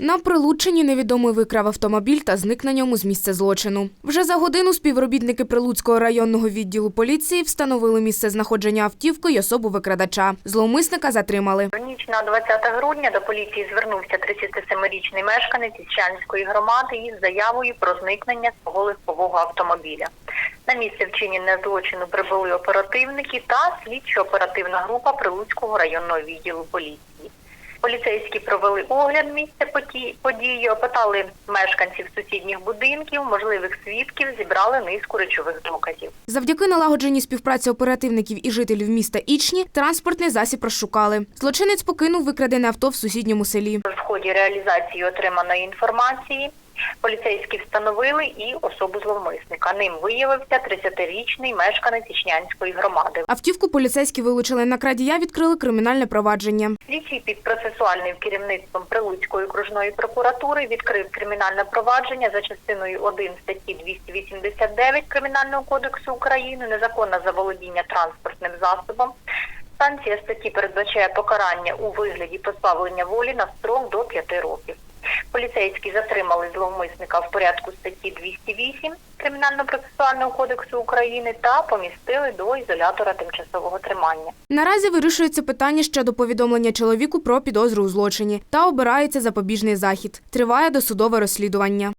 На Прилуччині невідомий викрав автомобіль та зник на ньому з місця злочину. Вже за годину співробітники Прилуцького районного відділу поліції встановили місце знаходження автівки й особу викрадача. Зловмисника затримали. Ніч на 20 грудня до поліції звернувся 37-річний мешканець Чанської громади із заявою про зникнення свого легкового автомобіля. На місце вчинення злочину прибули оперативники та слідчо-оперативна група Прилуцького районного відділу поліції. Поліцейські провели огляд місця події, опитали мешканців сусідніх будинків, можливих свідків, зібрали низку речових доказів. Завдяки налагодженій співпраці оперативників і жителів міста Ічні транспортний засіб розшукали. Злочинець покинув викрадене авто в сусідньому селі. В ході реалізації отриманої інформації поліцейські встановили і особу зловмисника. Ним виявився 30-річний мешканець Ічнянської громади. Автівку поліцейські вилучили на крадія, відкрили кримінальне провадження. Слідчий під процесуальним керівництвом Прилуцької окружної прокуратури відкрив кримінальне провадження за частиною 1 статті 289 Кримінального кодексу України незаконне заволодіння транспортним засобом. Санкція статті передбачає покарання у вигляді позбавлення волі на строк до 5 років. Поліцейські затримали зловмисника в порядку статті 208 Кримінально-процесуального кодексу України та помістили до ізолятора тимчасового тримання. Наразі вирішується питання щодо повідомлення чоловіку про підозру у злочині та обирається запобіжний захід. Триває досудове розслідування.